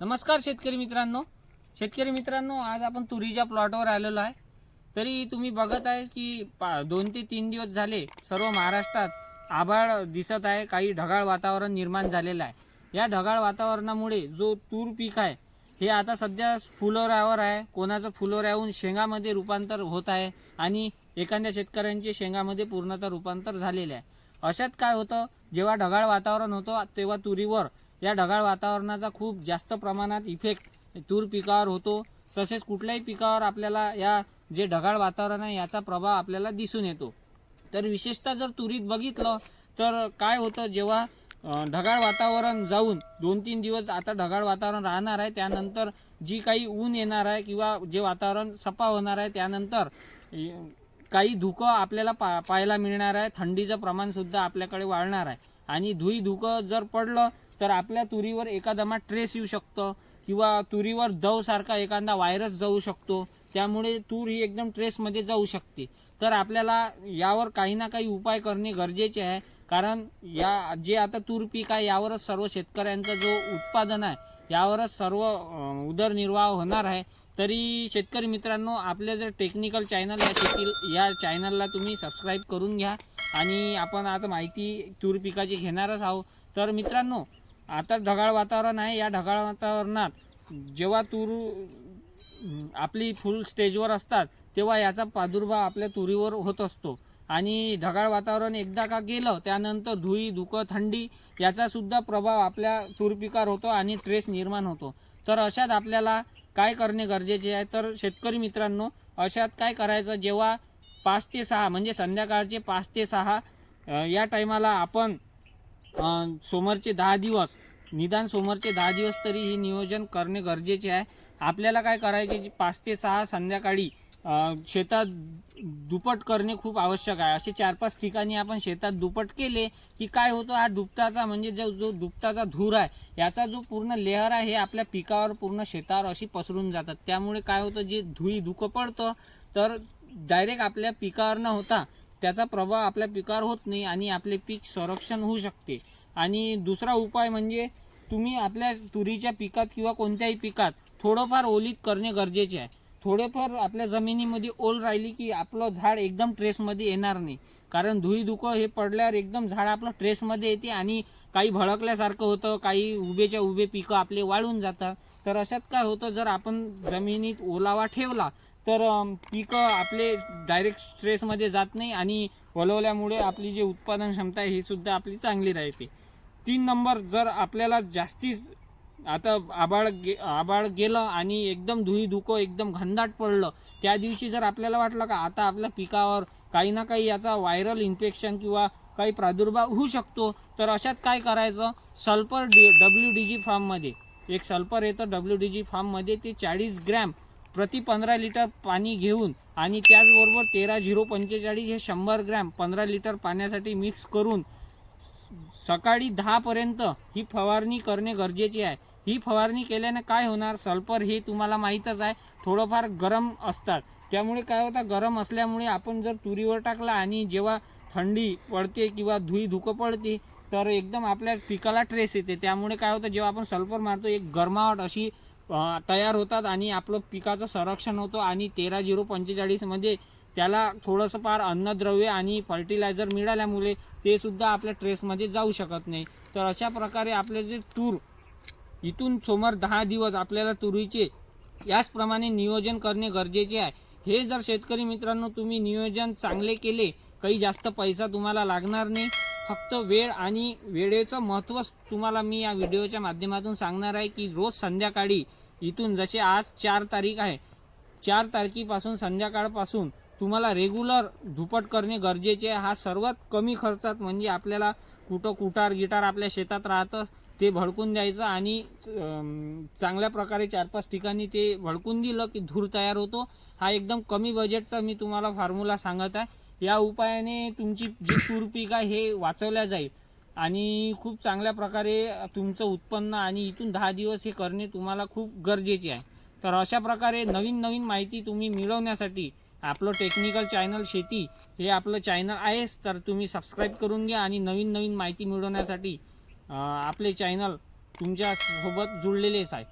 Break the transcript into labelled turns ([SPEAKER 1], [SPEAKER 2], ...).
[SPEAKER 1] नमस्कार शेतकरी मित्रांनो. शेतकरी मित्रांनो आज आपण तुरीच्या प्लॉटवर आलेलो आहे. तरी तुम्ही बघत आहे की पा दोन ते तीन दिवस झाले सर्व महाराष्ट्रात आभाळ दिसत आहे काही ढगाळ वातावरण निर्माण झालेलं आहे. या ढगाळ वातावरणामुळे जो तूर पीक आहे हे आता सध्या फुलोऱ्यावर आहे. कोणाचं फुलोऱ्याहून शेंगामध्ये रूपांतर होत आहे आणि एखाद्या शेतकऱ्यांचे शेंगामध्ये पूर्णतः रूपांतर झालेले आहे. अशात काय होतं जेव्हा ढगाळ वातावरण होतं तेव्हा तुरीवर या ढगाळ वातावरणाचा खूप जास्त प्रमाणात इफेक्ट तूर पिकावर होतो. तसेच कुठल्याही पिकावर आपल्याला या जे ढगाळ वातावरण आहे याचा प्रभाव आपल्याला दिसून येतो. तर विशेषतः जर तुरीत बघितलं तर काय होतं जेव्हा ढगाळ वातावरण जाऊन दोन तीन दिवस आता ढगाळ वातावरण राहणार आहे त्यानंतर जी काही ऊन येणार आहे किंवा जे वातावरण सफा होणार आहे त्यानंतर काही धुकं आपल्याला पा पाहायला मिळणार आहे. थंडीचं प्रमाणसुद्धा आपल्याकडे वाढणार आहे. आणि धुई धुकं जर पडलं तर आपल्या तुरीवर एखादा ट्रेस येऊ शकतं किंवा तुरीवर जवसारखा एखादा व्हायरस जाऊ शकतो. त्यामुळे तूर ही एकदम ट्रेसमध्ये जाऊ शकते. तर आपल्याला यावर काही ना काही उपाय करणे गरजेचे आहे. कारण या जे आता तूर पीक आहे यावरच सर्व शेतकऱ्यांचं जो उत्पादन आहे यावरच सर्व उदरनिर्वाह होणार आहे. तरी शेतकरी मित्रांनो आपले जर टेक्निकल चॅनल या शेती या चॅनलला तुम्ही सबस्क्राईब करून घ्या. आणि आपण आता माहिती तूर पिकाची घेणारच आहोत. तर मित्रांनो आता ढगाळ वातावरण आहे या ढगाळ वातावरणात जेव्हा तूर आपली फुल स्टेजवर असतात तेव्हा याचा प्रादुर्भाव आपल्या तुरीवर होत असतो. आणि ढगाळ वातावरण एकदा का गेलं त्यानंतर धुई धुकं थंडी याचासुद्धा प्रभाव आपल्या तूर पिकार होतो आणि ट्रेस निर्माण होतो. तर अशात आपल्याला काय करणे गरजेचे आहे? तर शेतकरी मित्रांनो अशात काय करायचं? जेव्हा पाच ते सहा म्हणजे संध्याकाळचे पाच ते सहा या टायमाला आपण समोरचे दहा दिवस. निदान समोरचे दहा दिवस तरी हे नियोजन करणे गरजेचे आहे. आपल्याला काय करायचे जे पाच ते सहा संध्याकाळी शेतात दुपट करणे खूप आवश्यक आहे. असे चार पाच ठिकाणी आपण शेतात दुपट केले की काय होतं हा दुपटाचा म्हणजे जो जो दुपटाचा धूर आहे याचा जो पूर्ण लेअर आहे हे आपल्या पिकावर पूर्ण शेतावर अशी पसरून जातात. त्यामुळे काय होतं जे धुई धुकं पडतं तर डायरेक्ट आपल्या पिकावर न होता त्याचा प्रभाव आपल्या पिकावर होत नाही आणि आपले पीक संरक्षण होऊ शकते. आणि दुसरा उपाय म्हणजे तुम्ही आपल्या तुरीच्या पिकात किंवा कोणत्याही पिकात थोडंफार ओलीत करणे गरजेचे आहे. थोडेफार आपल्या जमिनीमध्ये ओल राहिली की आपलं झाड एकदम ट्रेसमध्ये येणार नाही. कारण धुई धुकं हे पडल्यावर एकदम झाड आपलं ट्रेसमध्ये येते आणि काही भडकल्यासारखं होतं काही उभेच्या उभे पिकं आपले वाळून जातात. तर अशात काय होतं जर आपण जमिनीत ओलावा ठेवला तर पिकं आपले डायरेक्ट स्ट्रेसमध्ये जात नाही आणि वलवल्यामुळे आपली जी उत्पादन क्षमता आहे ही सुद्धा आपली चांगली राहते. तीन नंबर जर आपल्याला जास्तीच आता आबाळ गे आबाळ गेलं आणि एकदम धुई धुकं एकदम घनदाट पडलं त्या दिवशी जर आपल्याला वाटलं का आता आपल्या पिकावर काही ना काही याचा व्हायरल इन्फेक्शन किंवा काही प्रादुर्भाव होऊ शकतो तर अशात काय करायचं? Sulphur D W D G फार्ममध्ये एक सल्फर येतं डब्ल्यू डी जी फार्ममध्ये ते चाळीस ग्रॅम प्रति पंधरा लिटर पाणी घेऊन आणि त्याचबरोबर तेरा झिरो पंचेचाळीस हे शंभर ग्रॅम पंधरा लिटर पाण्यासाठी मिक्स करून सकाळी दहापर्यंत ही फवारणी करणे गरजेचे आहे. ही फवारणी केल्याने काय होणार? सल्फर हे तुम्हाला माहीतच आहे. थोडंफार गरम असतात. त्यामुळे काय होतं? गरम असल्यामुळे आपण जर तुरीवर टाकला आणि जेव्हा थंडी पडते किंवा धुई धुकं पडते तर एकदम आपल्या पिकाला ट्रेस येते. त्यामुळे काय होतं? जेव्हा आपण सल्फर मारतो एक गरमावट अशी तयार होतात आणि आपलं पिकाचं संरक्षण होतं आणि तेरा झिरो पंचेचाळीसमध्ये म्हणजे त्याला थोडंसं फार अन्नद्रव्य आणि फर्टिलायझर मिळाल्यामुळे ते सुद्धा आपल्या ट्रेसमध्ये जाऊ शकत नाही. तर अशा प्रकारे आपले जे तूर इथून समोर दहा दिवस आपल्याला तुरीचे याचप्रमाणे नियोजन करणे गरजेचे आहे. हे जर शेतकरी मित्रांनो तुम्ही नियोजन चांगले केले काही जास्त पैसा तुम्हाला लागणार नाही. फक्त वेळ आणि वेळेचं महत्त्व तुम्हाला मी या व्हिडिओच्या माध्यमातून सांगणार आहे की रोज संध्याकाळी इथून जसे आज चार तारीख आहे चार तारखेपासून संध्याकाळपासून तुम्हाला रेग्युलर धुपट करणे गरजेचे आहे. हा सर्वात कमी खर्चात म्हणजे आपल्याला कुठं कुटार गिटार आपल्या शेतात राहतं ते भडकून द्यायचं आणि चांगल्या प्रकारे चार पाच ठिकाणी ते भडकून दिलं की धूर तयार होतो. हा एकदम कमी बजेटचा मी तुम्हाला फॉर्म्युला सांगत आहे. या उपायाने तुमची जी तूर पीक आहे हे वाचवल्या जाईल आणि खूप चांगल्या प्रकारे तुमचं उत्पन्न आणि इथून दहा दिवस हे करणे तुम्हाला खूप गरजेचे आहे. तर अशा प्रकारे नवीन नवीन माहिती तुम्ही मिळवण्यासाठी आपलं टेक्निकल चॅनल शेती हे आपलं चॅनल आहेच. तर तुम्ही सबस्क्राईब करून घ्या आणि नवीन नवीन माहिती मिळवण्यासाठी आपले चॅनल तुमच्यासोबत जुळलेलेच आहे.